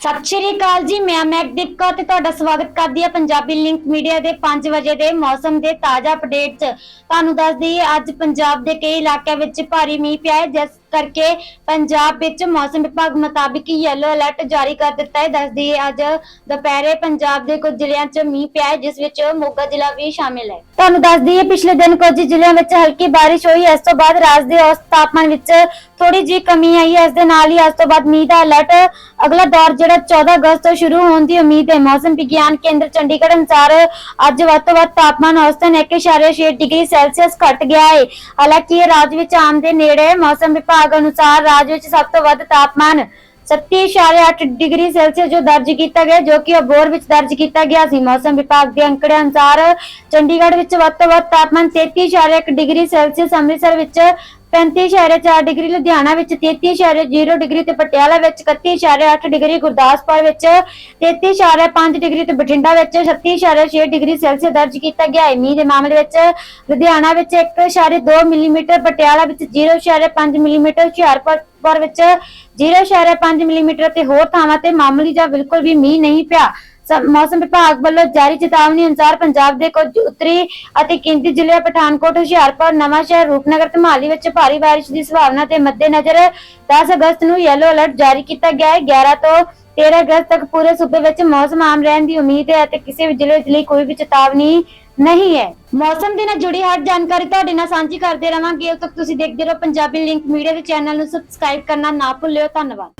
ਸਤਿ ਸ਼੍ਰੀ ਅਕਾਲ ਜੀ, ਮੈਂ ਮੈਗਦੀਪ ਕੌਰ ਤੇ ਤੁਹਾਡਾ ਸਵਾਗਤ ਕਰਦੀ ਹਾਂ ਪੰਜਾਬੀ ਲਿੰਕ ਮੀਡੀਆ ਦੇ 5 ਵਜੇ ਦੇ ਮੌਸਮ ਦੇ ਤਾਜ਼ਾ ਅਪਡੇਟ 'ਚ। ਤੁਹਾਨੂੰ ਦੱਸ ਦਈਏ, ਅੱਜ ਪੰਜਾਬ ਦੇ ਕਈ ਇਲਾਕਿਆਂ ਵਿੱਚ ਭਾਰੀ ਮੀਂਹ ਪਿਆ ਹੈ, ਜਿਸ ਕਰਕੇ ਪੰਜਾਬ ਵਿੱਚ ਮੌਸਮ ਵਿਭਾਗ ਮੁਤਾਬਿਕ ਯੈਲੋ ਅਲਰਟ ਜਾਰੀ ਕਰ ਦਿੱਤਾ ਹੈ। ਦੱਸ ਦਈਏ ਅੱਜ ਦੁਪਹਿਰੇ ਪੰਜਾਬ ਦੇ ਕੁਝ ਜ਼ਿਲ੍ਹਿਆਂ 'ਚ ਮੀਂਹ ਪਿਆ ਹੈ, ਜਿਸ ਵਿੱਚ ਮੋਗਾ ਜ਼ਿਲ੍ਹਾ ਵੀ ਸ਼ਾਮਿਲ ਹੈ। ਤੁਹਾਨੂੰ ਦੱਸ ਦਈਏ ਪਿਛਲੇ ਦਿਨ ਕੁਝ ਜ਼ਿਲ੍ਹਿਆਂ ਵਿੱਚ ਹਲਕੀ ਬਾਰਿਸ਼ ਹੋਈ, ਇਸ ਤੋਂ ਬਾਅਦ ਰਾਜ ਦੇ ਔਸਤ ਤਾਪਮਾਨ ਵਿੱਚ ਥੋੜੀ ਜਿਹੀ ਕਮੀ ਆਈ ਹੈ। ਇਸ ਦੇ ਨਾਲ ਹੀ ਅੱਜ ਤੋਂ ਬਾਅਦ ਮੀਂਹ ਦਾ ਅਲਰਟ ਅਗਲਾ ਦੌਰ ਜਿਹੜਾ 14 ਅਗਸਤ ਤੋਂ ਸ਼ੁਰੂ ਹੋਣ ਦੀ ਉਮੀਦ ਹੈ। ਮੌਸਮ ਵਿਗਿਆਨ ਕੇਂਦਰ ਚੰਡੀਗੜ੍ਹ ਅਨੁਸਾਰ ਅੱਜ ਵੱਧ ਤੋਂ ਵੱਧ ਤਾਪਮਾਨ ਔਸਤਨ 1.6 ਡਿਗਰੀ ਸੈਲਸੀਅਸ ਘਟ ਗਿਆ ਹੈ। ਹਾਲਾਂਕਿ ਇਹ ਰਾਜ ਵਿੱਚ ਆਮ ਦੇ ਨੇੜੇ ਮੌਸਮ ਵਿਭਾਗ ਅਨੁਸਾਰ ਰਾਜ ਵਿੱਚ ਸਭ ਤੋਂ ਵੱਧ ਤਾਪਮਾਨ 37.8 ਡਿਗਰੀ ਸੈਲਸੀਅਸ ਜੋ ਦਰਜ ਕੀਤਾ ਗਿਆ, ਜੋ ਕਿ ਅਬੋਰ ਵਿੱਚ ਦਰਜ ਕੀਤਾ ਗਿਆ ਸੀ। ਮੌਸਮ ਵਿਭਾਗ ਦੇ ਅੰਕੜੇ ਅਨੁਸਾਰ ਚੰਡੀਗੜ੍ਹ ਵਿੱਚ ਵੱਧ ਤੋਂ ਵੱਧ ਤਾਪਮਾਨ 33.1 ਡਿਗਰੀ ਸੈਲਸੀਅਸ, ਅੰਮ੍ਰਿਤਸਰ ਵਿੱਚ 35.4 ਡਿਗਰੀ ਲੁਧਿਆਣਾ ਵਿੱਚ 33.0 ਡਿਗਰੀ ਤੇ ਪਟਿਆਲਾ ਵਿੱਚ 31.8 ਡਿਗਰੀ ਗੁਰਦਾਸਪੁਰ ਵਿੱਚ 33.5 ਡਿਗਰੀ ਤੇ ਬਠਿੰਡਾ ਵਿੱਚ 36.6 ਡਿਗਰੀ ਸੈਲਸੀਅਸ ਦਰਜ ਕੀਤਾ ਗਿਆ ਹੈ। ਮੀਂਹ ਦੇ ਮਾਮਲੇ ਵਿੱਚ ਲੁਧਿਆਣਾ ਵਿੱਚ 1.2 ਮਿਲੀਮੀਟਰ, ਪਟਿਆਲਾ ਵਿੱਚ 0.5 ਮਿਲੀਮੀਟਰ, ਹੁਸ਼ਿਆਰਪੁਰ ਵਿੱਚ 0.5 ਮਿਲੀਮੀਟਰ ਤੇ ਹੋਰ ਥਾਵਾਂ ਤੇ ਮਾਮੂਲੀ ਜਾਂ ਬਿਲਕੁਲ ਵੀ ਮੀਂਹ ਨਹੀਂ ਪਿਆ। ਮੌਸਮ ਵਿਭਾਗ ਵੱਲੋਂ ਜਾਰੀ ਚੇਤਾਵਨੀ ਅਨੁਸਾਰ ਪੰਜਾਬ ਦੇ ਕੁਝ ਉੱਤਰੀ ਅਤੇ ਕੇਂਦਰੀ ਜ਼ਿਲ੍ਹੇ ਪਠਾਨਕੋਟ, ਹੁਸ਼ਿਆਰਪੁਰ, ਨਵਾਂਸ਼ਹਿਰ, ਰੂਪਨਗਰ ਤੇ ਮੋਹਾਲੀ ਵਿੱਚ ਭਾਰੀ ਬਾਰਿਸ਼ ਦੀ ਸੰਭਾਵਨਾ ਦੇ ਮੱਦੇਨਜ਼ਰ 10 ਅਗਸਤ ਨੂੰ ਯੈਲੋ ਅਲਰਟ ਜਾਰੀ ਕੀਤਾ ਗਿਆ ਹੈ। 11 ਤੋਂ 13 ਅਗਸਤ ਤੱਕ ਪੂਰੇ ਸੂਬੇ ਵਿੱਚ ਮੌਸਮ ਆਮ ਰਹਿਣ ਦੀ ਉਮੀਦ ਹੈ ਅਤੇ ਕਿਸੇ ਵੀ ਜ਼ਿਲ੍ਹੇ ਲਈ ਕੋਈ ਵੀ ਚੇਤਾਵਨੀ ਨਹੀਂ ਹੈ। ਮੌਸਮ ਦੇ ਨਾਲ ਜੁੜੀ ਹਰ ਜਾਣਕਾਰੀ ਤੁਹਾਡੇ ਨਾਲ ਸਾਂਝੀ ਕਰਦੇ ਰਵਾਂਗੇ। ਉਦੋਂ ਤੱਕ ਤੁਸੀਂ ਦੇਖਦੇ ਰਹੋ ਪੰਜਾਬੀ ਲਿੰਕ ਮੀਡੀਆ ਦੇ ਚੈਨਲ ਨੂੰ ਸਬਸਕ੍ਰਾਈਬ ਕਰਨਾ ਨਾ ਭੁੱਲਿਓ। ਧੰਨਵਾਦ।